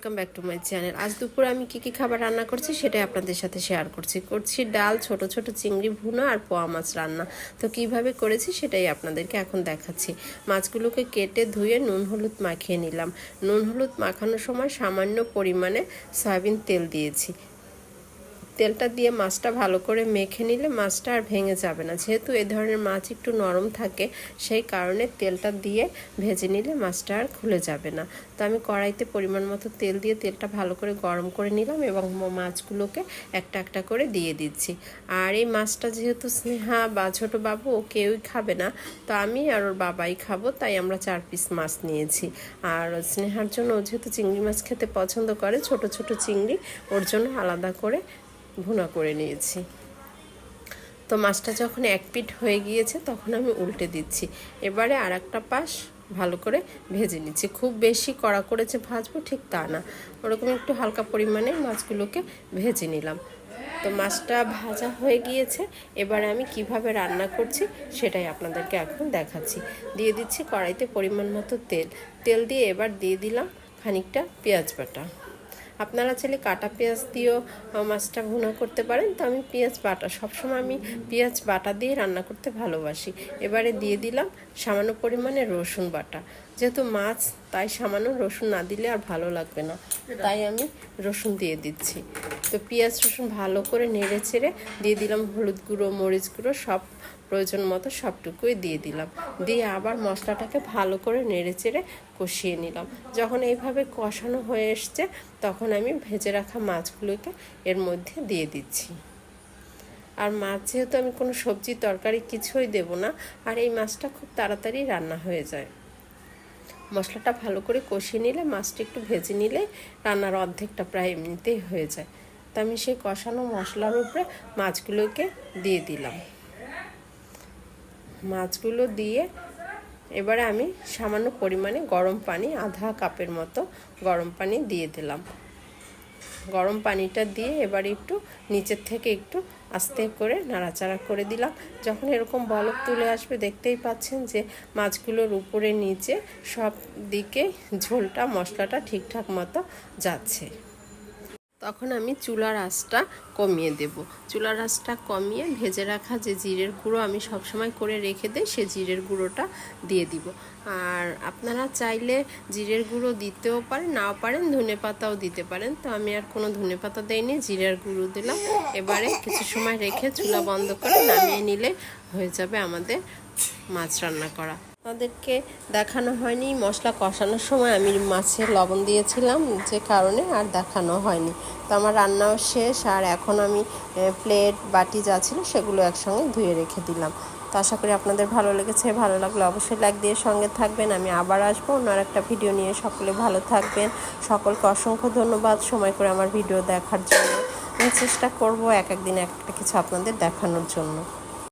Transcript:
Welcome back to my channel আজ দুপুরে আমি কী কী খাবার রান্না করছি সেটাই আপনাদের সাথে শেয়ার করছি। করছি ডাল, ছোট ছোট চিংড়ি, ভুনা আর পোয়া মাছ রান্না। তো কীভাবে করেছি সেটাই আপনাদেরকে এখন দেখাচ্ছি। মাছগুলোকে কেটে ধুয়ে নুন, হলুদ মাখিয়ে নিলাম। নুন, হলুদ মাখানোর সময় সামান্য পরিমাণে সয়াবিন তেল দিয়েছি। তেলটা দিয়ে মাছটা ভালো করে মেখে নিলে মাছটা আর ভেঙে যাবে না। যেহেতু এই ধরনের মাছ একটু নরম থাকে, সেই কারণে তেলটা দিয়ে ভেজে নিলে মাছটা আর খুলে যাবে না। তো আমি কড়াইতে পরিমাণ মতো তেল দিয়ে তেলটা ভালো করে গরম করে নিলাম এবং মাছগুলোকে একটা একটা করে দিয়ে দিচ্ছি। আর এই মাছটা যেহেতু স্নেহা বা ছোটো বাবু, ও কেউই খাবে না, তো আমি আর ওর বাবাই খাব, তাই আমরা চার পিস মাছ নিয়েছি। আর স্নেহার জন্য ও যেহেতু চিংড়ি মাছ খেতে পছন্দ করে, ছোট ছোট চিংড়ি, ওর জন্য আলাদা করে ভুনা করে নিয়েছি। তো মাছটা যখন এক পিঠ হয়ে গিয়েছে, তখন আমি উল্টে দিচ্ছি। এবারে আর একটা পাশ ভালো করে ভেজে নিচ্ছি। খুব বেশি কড়া করেছে ভাজবো ঠিক তা না। ওরকম একটু হালকা পরিমাণে মাছগুলোকে ভেজে নিলাম। তো মাছটা ভাজা হয়ে গিয়েছে। এবারে আমি কীভাবে রান্না করছি সেটাই আপনাদেরকে এখন দেখাচ্ছি। দিয়ে দিচ্ছি কড়াইতে পরিমাণ মতো তেল। তেল দিয়ে এবার দিয়ে দিলাম খানিকটা পেঁয়াজ বাটা। আপনারা চাইলে কাটা পেঁয়াজ দিয়েও মাছটা ভুনা করতে পারেন। তো আমি পেঁয়াজ বাটা, সবসময় আমি পেঁয়াজ বাটা দিয়ে রান্না করতে ভালোবাসি। এবারে দিয়ে দিলাম সামান্য পরিমাণে রসুন বাটা। যেহেতু মাছ, তাই সামান্য রসুন না দিলে আর ভালো লাগবে না। তাই আমি রসুন দিয়ে দিচ্ছি। তো পেঁয়াজ রসুন ভালো করে নেড়ে চেড়ে দিয়ে দিলাম, হলুদ গুঁড়ো, মরিচ গুঁড়ো, সব প্রয়োজন মতো সবটুকুই দিয়ে দিলাম। দিয়ে আবার মশলাটাকে ভালো করে নেড়ে চেড়ে কষিয়ে নিলাম। যখন এইভাবে কষানো হয়ে এসছে, তখন আমি ভেজে রাখা মাছগুলোকে এর মধ্যে দিয়ে দিচ্ছি। আর মাছ যেহেতু আমি কোনো সবজি তরকারি কিছুই দেব না, আর এই মাছটা খুব তাড়াতাড়ি রান্না হয়ে যায়। মশলাটা ভালো করে কষিয়ে নিলে, মাছটা একটু ভেজে নিলে রান্নার অর্ধেকটা প্রায় এমনিতেই হয়ে যায়। তো আমি সেই কষানো মশলার উপরে মাছগুলোকে দিয়ে দিলাম। মাছগুলো দিয়ে এবারে আমি সামান্য পরিমাণে গরম পানি, আধা কাপের মতো গরম পানি দিয়ে দিলাম। গরম পানিটা দিয়ে এবার একটু নিচের থেকে একটু আস্তে করে নাড়াচাড়া করে দিলাম। যখন এরকম বলক তুলে আসবে, দেখতেই পাচ্ছেন যে মাছগুলোর উপরে, নিচে সব দিকে ঝোলটা, মশলাটা ঠিকঠাক মতো যাচ্ছে। তখন আমি চুলার আঁচটা কমিয়ে দেব। চুলার আঁচটা কমিয়ে ভেজে রাখা যে জিরের গুঁড়ো আমি সবসময় করে রেখে দিই, সে জিরের গুঁড়োটা দিয়ে দিব। আর আপনারা চাইলে জিরের গুঁড়ো দিতেও পারেন, নাও পারেন, ধনে পাতাও দিতে পারেন। তো আমি আর কোনো ধনে পাতা দেইনি, জিরের গুঁড়ো দিলাম। এবারে কিছু সময় রেখে চুলা বন্ধ করে নামিয়ে নিলে হয়ে যাবে আমাদের মাছ রান্না করা। তাদেরকে দেখানো হয়নি। মশলা কষানোর সময় আমি মাছে লবণ দিয়েছিলাম, যে কারণে আর দেখানো হয়নি। তো আমার রান্নাও শেষ, আর এখন আমি প্লেট, বাটি যা ছিল সেগুলো একসঙ্গে ধুয়ে রেখে দিলাম। তো আশা করি আপনাদের ভালো লেগেছে। ভালো লাগলে অবশ্যই লাইক দিয়ে সঙ্গে থাকবেন। আমি আবার আসব অন্য একটা ভিডিও নিয়ে। সকলে ভালো থাকবেন। সকলকে অসংখ্য ধন্যবাদ সময় করে আমার ভিডিও দেখার জন্য। আমি চেষ্টা করব এক একদিন একটা কিছু আপনাদের দেখানোর জন্য।